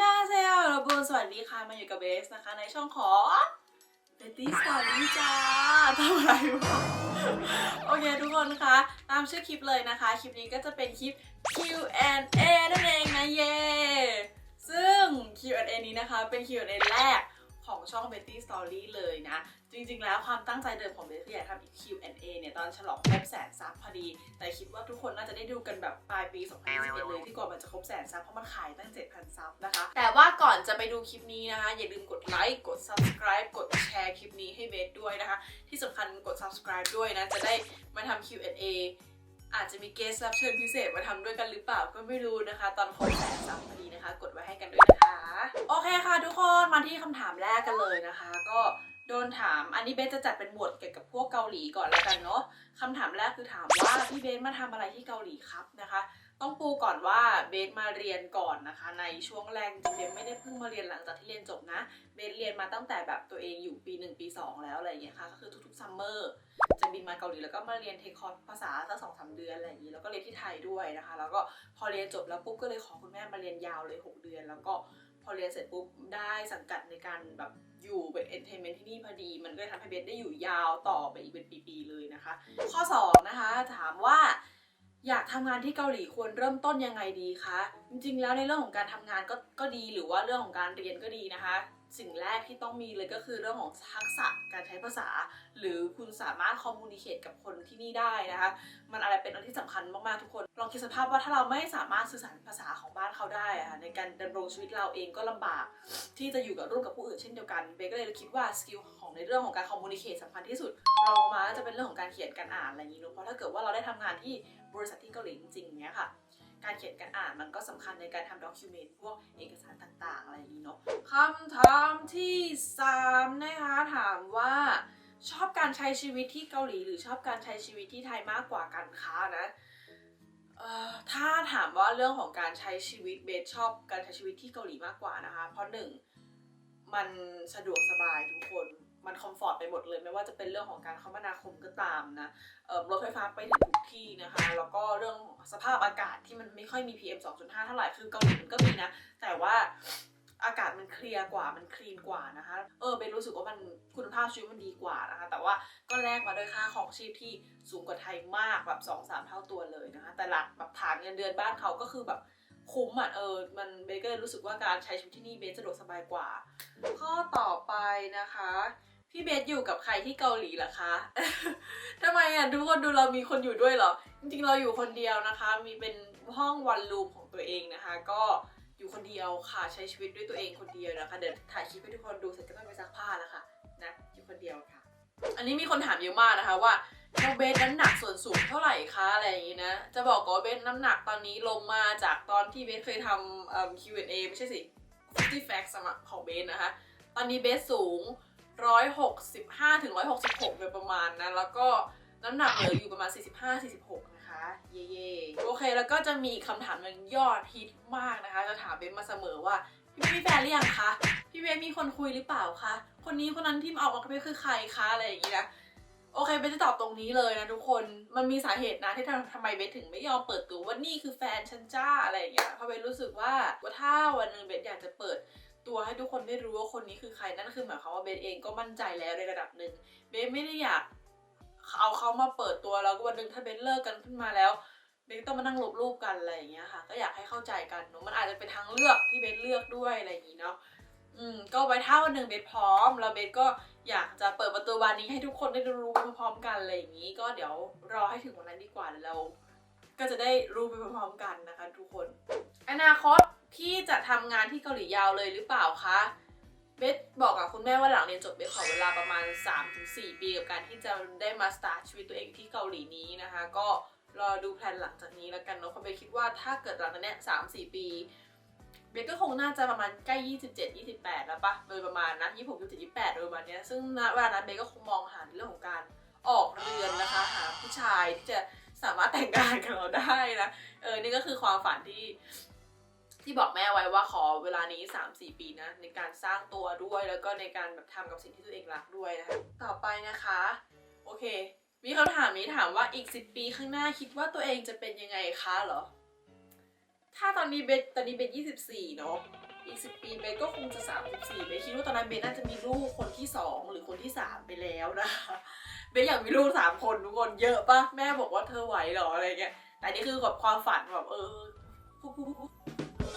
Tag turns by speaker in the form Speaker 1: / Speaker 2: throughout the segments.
Speaker 1: ย่าเซลราบูนสวัสดีค่ะ มาอยู่กับเบสนะคะ ในช่องของเบตตี้สตอรี่จ้าทำอะไรวะโอเคทุกคนคะ ตามชื่อคลิปเลยนะคะ คลิปนี้ก็จะเป็นคลิป Q&A นั่นเองนะเย่ซึ่ง Q&A นี้นะคะ เป็น Q&A แรก ของช่อง Betty Story เลยนะ จริงๆ แล้วความตั้งใจเดิมของเบสคืออยากทำอีก Q&A เนี่ย ตอนฉลองครบแสนซับพอดี แต่คิดว่าทุกคนน่าจะได้ดูกันแบบปลายปี 2021 เลยที่กว่ามันจะครบแสนซับเพราะมันขายตั้ง 7,000 ซับนะคะ แต่ว่าก่อนจะไปดูคลิปนี้นะคะ อย่าลืมกดไลค์กด subscribe กดแชร์คลิปนี้ให้เบสด้วยนะคะ ที่สำคัญกด subscribe ด้วยนะจะได้มาทำ Q&A อาจจะมีเกสรับเชิญพิเศษมาทำด้วยกันหรือเปล่าก็ไม่รู้นะคะ ตอนครบแสนสามพอดีนะคะ กดไว้ให้กันด้วยนะคะ โอเคค่ะทุกคนมาที่คำถามแรกกันเลยนะคะ ก็โดนถามอันนี้เบสจะจัดเป็นหมวดเกี่ยวกับพวกเกาหลีก่อนแล้วกันเนาะคำถามแรกคือถามว่าพี่เบสมาทำอะไรที่เกาหลีครับนะคะ ต้องปูก่อนว่าเบสมาเรียนก่อนนะคะ ในช่วงแรกจริงๆเบสไม่ได้เพิ่งมาเรียนหลังจากที่เรียนจบนะ เบสเรียนมาตั้งแต่แบบตัวเองอยู่ปี 1 ปี 2 แล้วอะไรอย่างเงี้ยค่ะก็คือทุกๆซัมเมอร์จะบินมาเกาหลีแล้วก็มาเรียนเทคคอร์สภาษาสักสองสามเดือนอะไรอย่างงี้แล้วก็เรียนที่ไทยด้วยนะคะ แล้วก็พอเรียนจบแล้วปุ๊บก็เลยขอคุณแม่มาเรียนยาวเลย 6 เดือน แล้วก็พอเรียนเสร็จปุ๊บได้สังกัดในการแบบอยู่เป็นเอนเตอร์เทนเมนต์ที่นี่พอดี มันก็เลยทำให้เบสได้อยู่ยาวต่อไปอีกเป็นปีๆเลยนะคะ ข้อสองนะคะถามว่า อยากทำงานที่เกาหลีควรเริ่มต้นยังไงดีคะ จริงๆ แล้วในเรื่องของการทำงานก็ก็ดีหรือว่าเรื่องของการเรียนก็ดีนะคะ สิ่งแรกที่ต้องมีเลยก็คือเรื่องของทักษะการใช้ภาษา หรือคุณสามารถคอมมูนิเคตกับคนที่นี่ได้นะคะ มันอะไรเป็นอะไรที่สำคัญมากๆทุกคน ลองคิดสภาพว่าถ้าเราไม่สามารถสื่อสารภาษาของบ้านเขาได้อะค่ะในการดำรงชีวิตเราเองก็ลำบาก ที่จะอยู่กับร่วมกับผู้อื่นเช่นเดียวกันเบก็เลยคิดว่าสกิลของในเรื่องของการคอมมูนิเคตสำคัญที่สุดรองมาจะเป็นเรื่องของการเขียนการอ่านอะไรอย่างนี้เนอะเพราะถ้าเกิดว่าเราได้ทำงานที่บริษัทที่เกาหลีจริงๆเนี้ยค่ะ การเขียนการอ่านมันก็สำคัญในการทำด็อกิวเมนต์พวกเอกสารต่างๆ อะไรอย่างนี้เนาะคำถามที่สามนะคะถามว่าชอบการใช้ชีวิตที่เกาหลีหรือชอบการใช้ชีวิตที่ไทยมากกว่ากันคะนะถ้าถามว่าเรื่องของการใช้ชีวิตเบสชอบการใช้ชีวิตที่เกาหลีมากกว่านะคะ เพราะหนึ่งมันสะดวกสบายทุกคน มันคอมฟอร์ตไปหมดเลย ไม่ว่าจะเป็นเรื่องของการคมนาคมก็ตามนะรถไฟฟ้าไปถึงทุกที่นะคะ แล้วก็เรื่องของสภาพอากาศที่มันไม่ค่อยมี PM 2.5 เท่าไหร่ คือเกาหลีมันก็มีนะ แต่ว่าอากาศมันเคลียร์กว่ามันคลีนกว่านะคะ เออเบนรู้สึกว่ามันคุณภาพชีวิตมันดีกว่านะคะ แต่ว่าก็แลกมาด้วยค่าของชีพที่สูงกว่าไทยมากแบบ2อสเท่าตัวเลยนะคะ แต่หลักแบบฐานเงินเดือนบ้านเขาก็คือแบบคุ้มอะเออ มันเบนก็เลยรู้สึกว่าการใช้ชีวิตที่นี่เบนสะดวกสบายกว่า ข้อต่อไปนะคะ พี่เบสอยู่กับใครที่เกาหลีเหรอคะทำไมอะทุกคนดูเรามีคนอยู่ด้วยเหรอ จริงๆเราอยู่คนเดียวนะคะ มีเป็นห้องวันรูมของตัวเองนะคะ ก็อยู่คนเดียวค่ะ ใช้ชีวิตด้วยตัวเองคนเดียวนะคะ เดี๋ยวถ่ายคลิปให้ทุกคนดูเสร็จก็ต้องไปซักผ้าแล้วค่ะนะอยู่คนเดียวค่ะ อันนี้มีคนถามเยอะมากนะคะว่าน้องเบสน้ำหนักส่วนสูงเท่าไหร่คะอะไรอย่างนี้นะ จะบอกก่อนว่าเบสน้ำหนักตอนนี้ลงมาจากตอนที่เบสเคยทำ Q&A ไม่ใช่สิ50 facts ของเบสนะคะ ตอนนี้เบสสูง 165ถึง166โดยประมาณนะ แล้วก็น้ำหนักเหลืออยู่ประมาณ 45 46 นะคะ เย่ๆโอเค แล้วก็จะมีคำถามหนึ่งยอดฮิตมากนะคะ จะถามเบสมาเสมอว่า พี่มีแฟนหรือยังคะ พี่เบสมีคนคุยหรือเปล่าคะ คนนี้คนนั้นที่มาออกมากับเบสคือใครคะอะไรอย่างนี้นะโอเคเบสจะตอบตรงนี้เลยนะทุกคน มันมีสาเหตุนะที่ทำทำไมเบสถึงไม่ยอมเปิดตัวว่านี่คือแฟนฉันจ้าอะไรอย่างเงี้ย เพราะเบสรู้สึกว่าว่าถ้าวันหนึ่งเบสอยากจะเปิด ตัวให้ทุกคนได้รู้ว่าคนนี้คือใครนั่นคือหมายความว่าเบสเองก็มั่นใจแล้วในระดับหนึ่งเบสไม่ได้อยากเอาเขามาเปิดตัวแล้วก็วันหนึ่งถ้าเบสเลิกกันขึ้นมาแล้วเบสก็ต้องมานั่งลบรูปกันอะไรอย่างเงี้ยค่ะ ก็อยากให้เข้าใจกันเนาะมันอาจจะเป็นทางเลือกที่เบสเลือกด้วยอะไรอย่างงี้เนาะอืมก็ไว้ถ้าวันหนึ่งเบสพร้อม แล้วเบสก็อยากจะเปิดประตูบานนี้ให้ทุกคนได้รู้พร้อมๆกันอะไรอย่างงี้ ก็เดี๋ยวรอให้ถึงวันนั้นดีกว่าแล้วเราก็จะได้รู้ไปพร้อมๆกันนะคะ ทุกคน อนาคต พี่จะทำงานที่เกาหลียาวเลยหรือเปล่าคะเบสบอกกับคุณแม่ว่าหลังเรียนจบเบสขอเวลาประมาณ 3-4 ปีกับการที่จะได้มาสตาร์ทชีวิตตัวเองที่เกาหลีนี้นะคะ ก็รอดูแพลนหลังจากนี้แล้วกันเนาะเพราะเบสคิดว่าถ้าเกิดหลังจากนี้ย3-4ปีเบสก็คงน่าจะประมาณใกล้27 28 แล้วปะโดยประมาณนะ26 27 28โดยประมาณเนี้ยซึ่งณเวลานั้นเบสก็คงมองหาเรื่องของการออกเรือนนะคะหาผู้ชายที่จะสามารถแต่งงานกับเราได้นะเออนี่ก็คือความฝันที่ ที่บอกแม่ไว้ว่าขอเวลานี้ 3-4 ปีนะ ในการสร้างตัวด้วยแล้วก็ในการแบบทำกับสิ่งที่ตัวเองรักด้วยนะคะต่อไปนะคะ โอเค มีคำถามนี้ถามว่าอีก 10 ปีข้างหน้าคิดว่าตัวเองจะเป็นยังไงคะเหรอ ถ้าตอนนี้เบสตอนนี้เบส24เนาะอีกสิปีเบสก็คงจะ34เบสคิดว่าตอนนั้นเบสน่าจะมีลูกคนที่2หรือคนที่3ไปแล้วนะคะเบสอยากมีลูกสามคนทุกคนเยอะปะแม่บอกว่าเธอไหวเหรออะไรเงี้ยแต่นี่คือแบบความฝันแบบเออ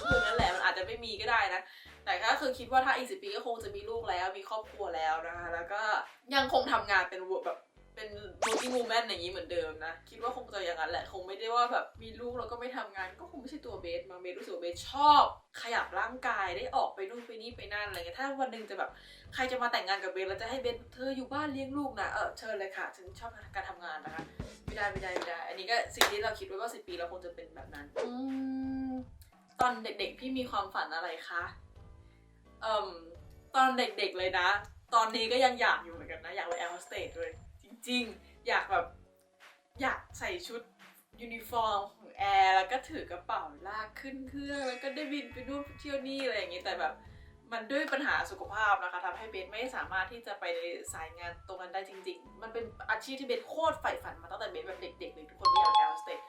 Speaker 1: คือนั่นแหละมันอาจจะไม่มีก็ได้นะ แต่ก็คือคิดว่าถ้าอีกสิปีก็คงจะมีลูกแล้ว มีครอบครัวแล้วนะคะ แล้วก็ยังคงทำงานเป็นแบบเป็น working woman อย่างนี้เหมือนเดิมนะ คิดว่าคงจะอย่างนั้นแหละ คงไม่ได้ว่าแบบมีลูกแล้วก็ไม่ทำงาน ก็คงไม่ใช่ตัวเบสมาเบสรู้สึกว่าเบสชอบ ขยับร่างกายได้ออกไปนู่นไปนี่ไปนั่นอะไรเงี้ยถ้าวันหนึ่งจะแบบใครจะมาแต่งงานกับเบสแล้วจะให้เบสเธออยู่บ้านเลี้ยงลูกนะเออเชิญเลยค่ะฉันชอบการทำงานนะคะไม่ได้ไม่ได้ไม่ได้ อันนี้ก็สิ่งที่เราคิดไว้ว่าสิปีเราคงจะเป็นแบบนั้นอืม ตอนเด็กๆ พี่มีความฝันอะไรคะเอ่มตอนเด็กๆเลยนะ ตอนนี้ก็ยังอยากอยู่เหมือนกันนะ อยากเป็นแอร์โฮสเตสเลย จริงๆ อยากแบบ อยากใส่ชุดยูนิฟอร์มของแอร์ แล้วก็ถือกระเป๋าลากขึ้นเครื่องแล้วก็ได้บินไปนู่นเที่ยวนี่อะไรอย่างงี้แต่แบบมันด้วยปัญหาสุขภาพนะคะทำให้เบสไม่สามารถที่จะไปในสายงานตรงนั้นได้จริง ๆ มันเป็นอาชีพที่เบสโคตรใฝ่ฝันมาตั้งแต่เบสแบบเด็กๆเลยทุกคนก็อยากเป็นแอร์โฮสเตส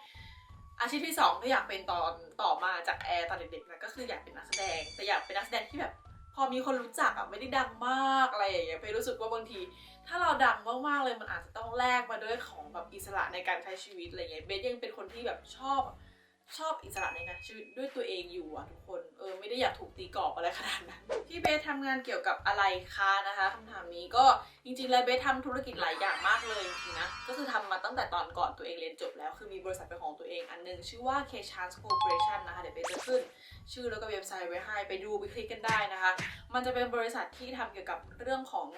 Speaker 1: อาชีพที่สองที่อยากเป็นตอนต่อมาจากแอร์ตอนเด็กๆนะก็คืออยากเป็นนักแสดง แต่อยากเป็นนักแสดงที่แบบ พอมีคนรู้จักอะไม่ได้ดังมากอะไรอย่างเงี้ยไปรู้สึกว่าบางที ถ้าเราดังมากๆเลยมันอาจจะต้องแลกมาด้วยของแบบอิสระในการใช้ชีวิตอะไรเงี้ยเบสยังเป็นคนที่แบบชอบ ชอบอิสระในการชีวิตด้วยตัวเองอยู่อะทุกคน เออไม่ได้อยากถูกตีกรอบอะไรขนาดนั้น พี่เบสทำงานเกี่ยวกับอะไรคะนะคะคำถามนี้ก็จริงๆแล้วเบสทำธุรกิจหลายอย่างมากเลยจริงนะ ก็คือทำมาตั้งแต่ตอนก่อนตัวเองเรียนจบแล้ว คือมีบริษัทเป็นของตัวเองอันหนึง ชื่อว่า K Chance Corporation นะคะ เดี๋ยวเบสจะขึ้น ชื่อแล้วก็เว็บไซต์ไว้ให้ไปดูไปคลิกกันได้นะคะ มันจะเป็นบริษัทที่ทำเกี่ยวกับเรื่องของ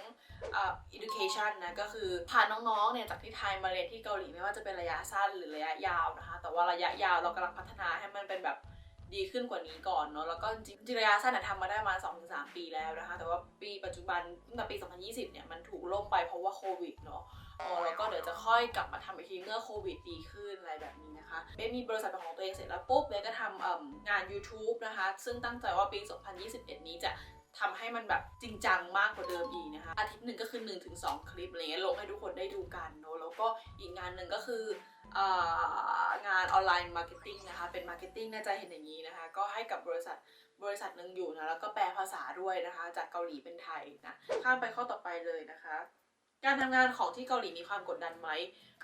Speaker 1: อ่า education นะก็คือพาน้องๆเนี่ยจากที่ไทยมาเรียนที่เกาหลีไม่ว่าจะเป็นระยะสั้นหรือระยะยาวนะคะ แต่ว่าระยะยาวเรากำลังพัฒนาให้มันเป็นแบบดีขึ้นกว่านี้ก่อนเนาะแล้วก็จริงจระยะสั้นทำมาได้มา2-3 ปีแล้วนะคะ แต่ว่าปีปัจจุบันตั้งแต่ปี 2020 เนี่ยมันถูกล่มไปเพราะว่าโควิดเนาะอ๋อแล้วก็เดี๋ยวจะค่อยกลับมาทำอีกทีเมื่อโควิดดีขึ้นอะไรแบบนี้นะคะเบสมีบริษัทเป็นของตัวเองเสร็จแล้วปุ๊บเบสก็ทำงาน YouTube นะคะ ซึ่งตั้งใจว่าปี 2021 นี้จะ ทำให้มันแบบจริงจังมากกว่าเดิมอีกนะคะ อาทิตย์หนึ่งก็คือ1-2คลิปอะไรเงี้ยลงให้ทุกคนได้ดูกันเนอะแล้วก็อีกงานหนึ่งก็คืองานออนไลน์มาร์เก็ตติ้งนะคะ เป็นมาร์เก็ตติ้งน่าจะเห็นอย่างนี้นะคะ ก็ให้กับบริษัทบริษัทหนึ่งอยู่นะ แล้วก็แปลภาษาด้วยนะคะ จากเกาหลีเป็นไทยนะ ข้ามไปข้อต่อไปเลยนะคะ การทำงานของที่เกาหลีมีความกดดันไหม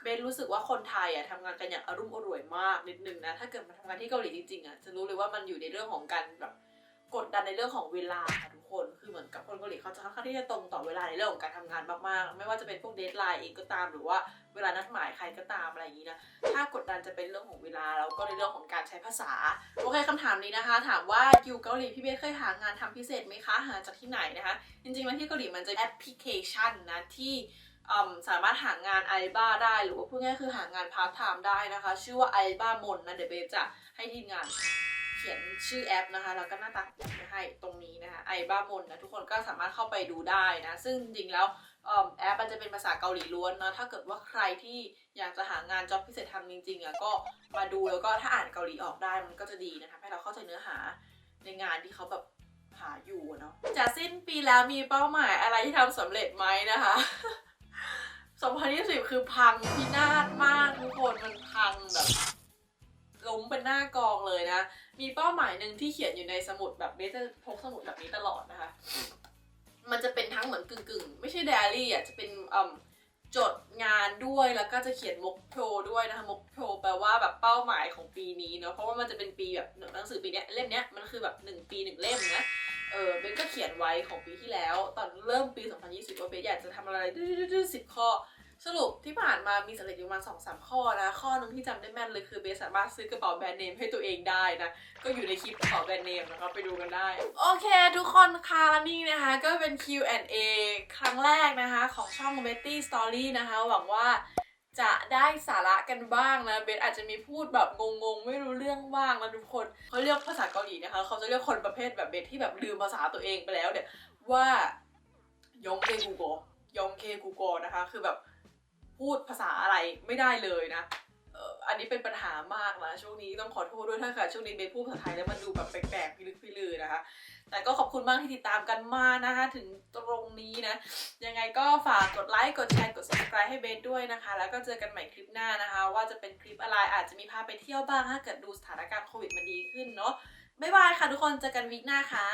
Speaker 1: เบนรู้สึกว่าคนไทยอะทำงานกันอย่างอารมุ่มอร่วยมากนิดนึงนะ ถ้าเกิดมาทำงานที่เกาหลีจริงๆอะจะรู้เลยว่ามันอยู่ในเรื่องของการแบบ กดดันในเรื่องของเวลาค่ะทุกคน คือเหมือนกับคนเกาหลีเขาจะค่อนข้างที่จะตรงต่อเวลาในเรื่องของการทำงานมากๆ ไม่ว่าจะเป็นพวกเดทไลน์เองก็ตาม หรือว่าเวลานัดหมายใครก็ตามอะไรอย่างนี้นะ ถ้ากดดันจะเป็นเรื่องของเวลาแล้วก็ในเรื่องของการใช้ภาษา โอเคคำถามนี้นะคะ ถามว่าอยู่เกาหลีพี่เบสเคยหางานทำพิเศษไหมคะ หาจากที่ไหนนะคะ จริงๆแล้วที่เกาหลีมันจะแอปพลิเคชันนะที่สามารถหางานไอบ้าได้หรือว่าพูดง่ายๆคือหางานพาร์ทไทม์ได้นะคะ ชื่อว่าไอบ้ามนนะเดี๋ยวเบสจะให้ทีมงาน เขียนชื่อแอปนะคะ แล้วก็หน้าตาแอปไว้ให้ตรงนี้นะคะไอบ้ามนนะทุกคนก็สามารถเข้าไปดูได้นะ ซึ่งจริงแล้วเอิ่มแอปมันจะเป็นภาษาเกาหลีล้วนเนอะถ้าเกิดว่าใครที่อยากจะหางานจ็อบพิเศษทำจริงๆอะก็มาดูแล้วก็ถ้าอ่านเกาหลีออกได้มันก็จะดีนะคะให้เราเข้าใจเนื้อหาในงานที่เขาแบบหาอยู่เนาะจะสิ้นปีแล้วมีเป้าหมายอะไรที่ทำสำเร็จไหมนะคะ2020 คือพังพินาศมากทุกคนมันพังแบบล้มเป็นหน้าก มีเป้าหมายหนึ่งที่เขียนอยู่ในสมุดแบบเบสจะพกสมุดแบบนี้ตลอดนะคะ มันจะเป็นทั้งเหมือนกึ่งกึ่งๆไม่ใช่ไดอารี่อะจะเป็นอืมจดงานด้วยแล้วก็จะเขียนมกโพด้วยนะคะมกโพแปลว่าแบบเป้าหมายของปีนี้เนาะเพราะว่ามันจะเป็นปีแบบหนังสือปีเนี้ยเล่มเนี้ยมันคือแบบหนึ่งปีหนึ่งเล่มนะเออเบนก็เขียนไว้ของปีที่แล้ว ตอนเริ่มปี 2020ว่าเบนอยากจะทำอะไรดื้อๆสิบข้อ สรุปที่ผ่านมามีสำเร็จอยู่ประมาณสองสามข้อนะ ข้อหนึงที่จำได้แม่นเลยคือเบสสามารถซื้อกระเป๋าแบรนด์เนมให้ตัวเองได้นะ ก็อยู่ในคลิปกระเป๋าแบรนด์เนมนะคะไปดูกันได้ โอเค ทุกคนค่ะและนี่นะคะ ก็เป็น Q&A ครั้งแรกนะคะ ของช่อง Betty Story นะคะ หวังว่าจะได้สาระกันบ้างนะ เบสอาจจะมีพูดแบบงงๆ ไม่รู้เรื่องบ้างนะทุกคนเขาเรียกภาษาเกาหลีนะคะ เขาจะเรียกคนประเภทแบบเบสที่แบบลืมภาษาตัวเองไปแล้วเนี่ยว่ายองเคกูโกยองเคกูโกนะคะ คือแบบ พูดภาษาอะไรไม่ได้เลยนะเอออันนี้เป็นปัญหามากนะช่วงนี้ต้องขอโทษด้วยถ้าเกิดช่วงนี้เบสพูดภาษาไทยแล้วมันดูแบบแปลกๆพิลึกพิลือนะคะ แต่ก็ขอบคุณมากที่ติดตามกันมานะคะ ถึงตรงนี้นะ ยังไงก็ฝากกดไลค์กดแชร์กด subscribe ให้เบสด้วยนะคะ แล้วก็เจอกันใหม่คลิปหน้านะคะ ว่าจะเป็นคลิปอะไรอาจจะมีพาไปเที่ยวบ้างถ้าเกิดดูสถานการณ์โควิดมันดีขึ้นเนาะบ๊ายบายค่ะทุกคนเจอกันวีคหน้าค่ะ